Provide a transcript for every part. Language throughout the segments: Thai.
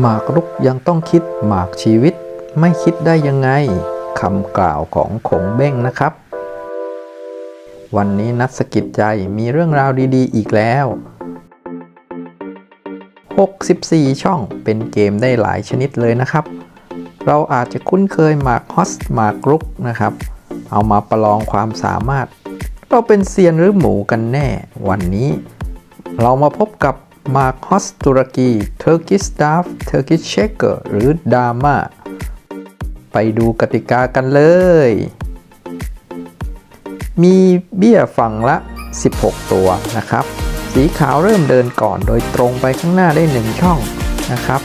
หมากรุกยังต้องคิดหมากชีวิต ไม่คิดได้ยังไงคำกล่าวของขงเบ้งนะครับ วันนี้นัดสกิดใจมีเรื่องราวดีๆ อีกแล้ว 64 ช่องเป็นเกมได้หลายชนิดเลยนะครับ เราอาจจะคุ้นเคยหมากฮอสหมากรุกนะครับ เอามาประลองความสามารถ เราเป็นเซียนหรือหมูกันแน่ วันนี้ เรามาพบกับ มาคอสตุรกี Turkish Staff Turkish Shaker หรือดามาไปดูกติกากันเลย มีเบี้ยฝั่งละ 16 ตัวนะครับ สีขาวเริ่มเดินก่อนโดยตรงไปข้างหน้าได้ 1 ช่องนะครับ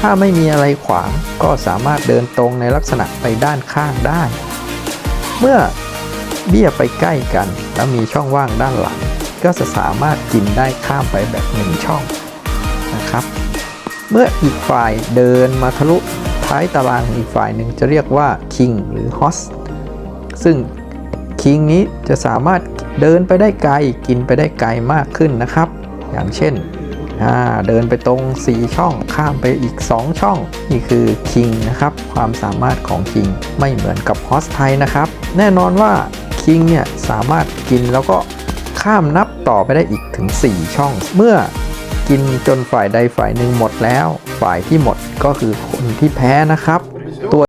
ถ้าไม่มีอะไรขวางก็สามารถเดินตรงในลักษณะไปด้านข้างได้ เมื่อเบี้ยไปใกล้กัน แล้วมีช่องว่างด้านหลัง ก็จะสามารถกินได้ข้ามไปแบบหนึ่งช่องนะครับ เมื่ออีกฝ่ายเดินมาทะลุท้ายตารางอีกฝ่ายหนึ่งจะเรียกว่า King หรือ Host ซึ่ง King นี้จะสามารถเดินไปได้ไกลกินไปได้ไกลมากขึ้นนะครับ อย่างเช่นเดินไปตรง 4 ช่องข้ามไปอีก 2 ช่อง นี่คือ King นะครับ ความสามารถของ King ไม่เหมือนกับ Host ไทยนะครับ แน่นอนว่า King เนี่ยสามารถกินแล้วก็ ข้ามนับต่อไปได้อีกถึง 4 ช่อง เมื่อกินจนฝ่ายใดฝ่ายหนึ่งหมดแล้ว ฝ่ายที่หมดก็คือคนที่แพ้นะครับตัว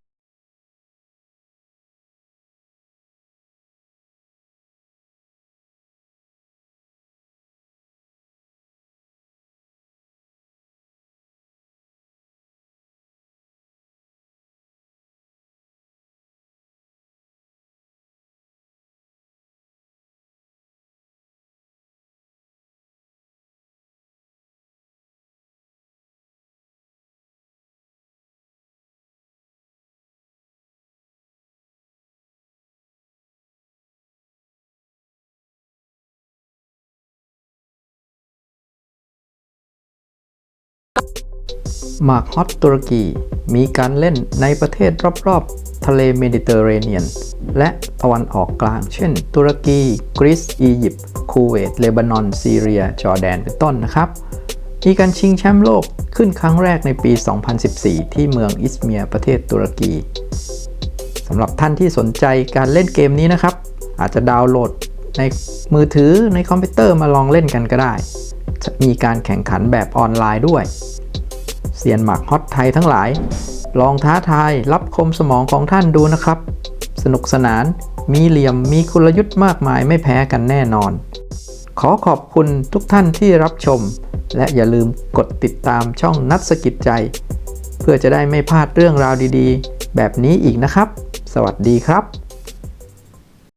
หมากฮอตตุรกีมีการเล่นในประเทศรอบๆ ทะเลเมดิเตอร์เรเนียน และตะวันออกกลาง เช่น ตุรกี กรีซ อียิปต์ คูเวต เลบานอน ซีเรีย จอร์แดน เป็นต้นนะครับมีการชิงแชมป์โลกขึ้นครั้งแรกในปี 2014 ที่เมืองอิสเมียร์ประเทศตุรกีสำหรับท่านที่สนใจการเล่นเกมนี้นะครับ อาจจะดาวน์โหลดในมือถือในคอมพิวเตอร์มาลองเล่นกันก็ได้ มีการแข่งขันแบบออนไลน์ด้วย เซียนหมากฮอตไทยทั้งหลาย ลองท้าทายรับคมสมองของท่านดูนะครับ สนุกสนานมีเหลี่ยมมีกลยุทธ์มากมายไม่แพ้กันแน่นอน ขอขอบคุณทุกท่านที่รับชม และอย่าลืมกดติดตามช่องนัดสกิดใจ เพื่อจะได้ไม่พลาดเรื่องราวดีๆ แบบนี้อีกนะครับ สวัสดีครับ